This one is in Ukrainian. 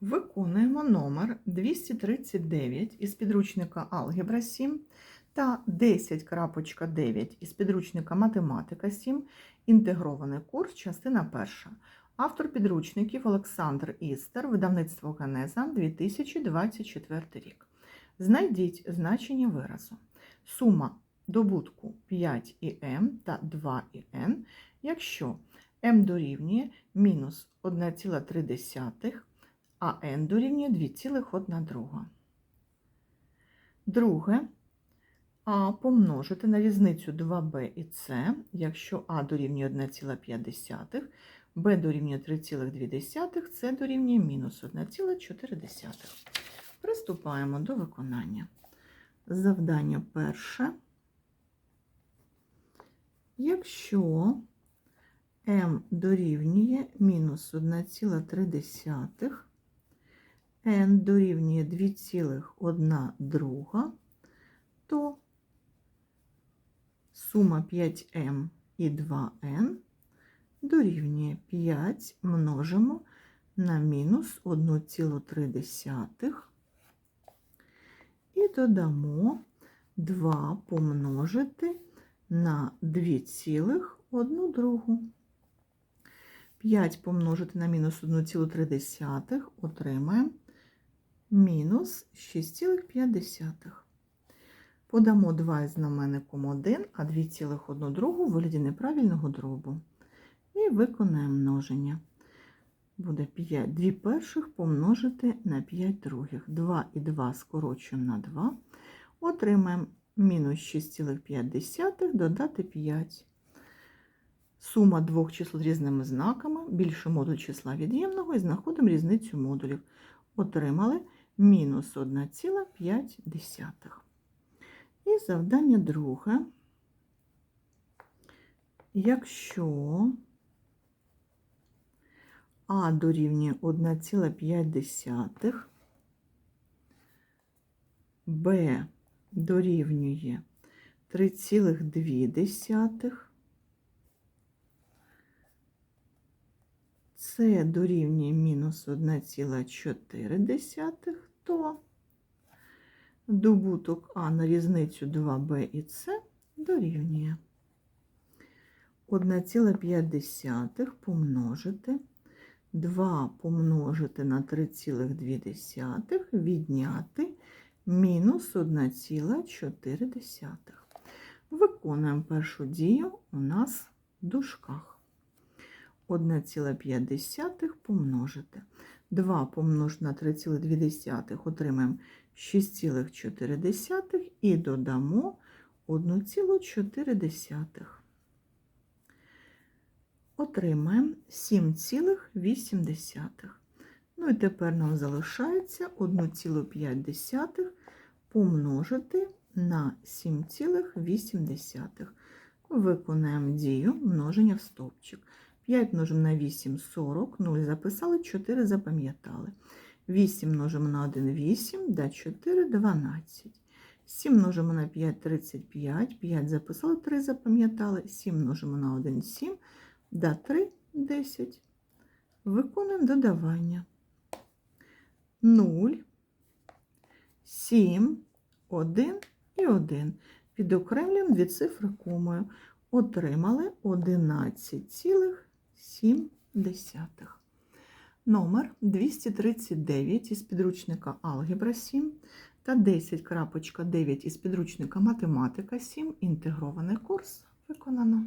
Виконуємо номер 239 із підручника Алгебра 7 та 10.9 із підручника Математика 7, інтегрований курс, частина перша. Автор підручників Олександр Істер, видавництво Генеза 2024 рік. Знайдіть значення виразу. Сума добутку 5 і m та 2 і n, якщо m дорівнює мінус 1,3, а n дорівнює 2,1 друга. Друге, а помножити на різницю 2b і c, якщо а дорівнює 1,5, b дорівнює 3,2, c дорівнює мінус 1,4. Приступаємо до виконання. Завдання перше. Якщо m дорівнює мінус 1,3, n дорівнює 2,1 друга, то сума 5m і 2n дорівнює 5 множимо на мінус 1,3 і додамо 2 помножити на 2,1 другу. 5 помножити на мінус 1,3 отримаємо мінус 6,5. Подамо 2 із знаменником 1, а 2,1 другу в вигляді неправильного дробу. І виконаємо множення. Буде 5, 2 перших помножити на 5 других. 2 і 2 скорочуємо на 2. Отримаємо мінус 6,5 додати 5. Сума двох чисел різними знаками, більше модуль числа від'ємного і знаходимо різницю модулів. Отримали мінус 1,5. І завдання друге. Якщо А дорівнює 1,5, Б дорівнює 3,2, С дорівнює мінус 1,4, то добуток А на різницю 2b і С дорівнює 1,5 помножити 2 помножити на 3,2 відняти мінус 1,4. Виконуємо першу дію у нас в дужках. 1,5 помножити. 2 помножити на 3,2 отримаємо 6,4 і додамо 1,4. Отримаємо 7,8. Ну і тепер нам залишається 1,5 помножити на 7,8. Виконаємо дію множення в стовпчик. 5 множимо на 8 – 40, 0 записали, 4 запам'ятали. 8 множимо на 1 – 8, да 4 – 12. 7 множимо на 5 – 35, 5 записали, 3 запам'ятали. 7 множимо на 1 – 7, да 3 – 10. Виконуємо додавання. 0, 7, 1 і 1. Підокремлюємо дві цифри комою. Отримали 11,7. Номер 239 із підручника Алгебра 7 та 10.9 із підручника Математика 7. Інтегрований курс виконано.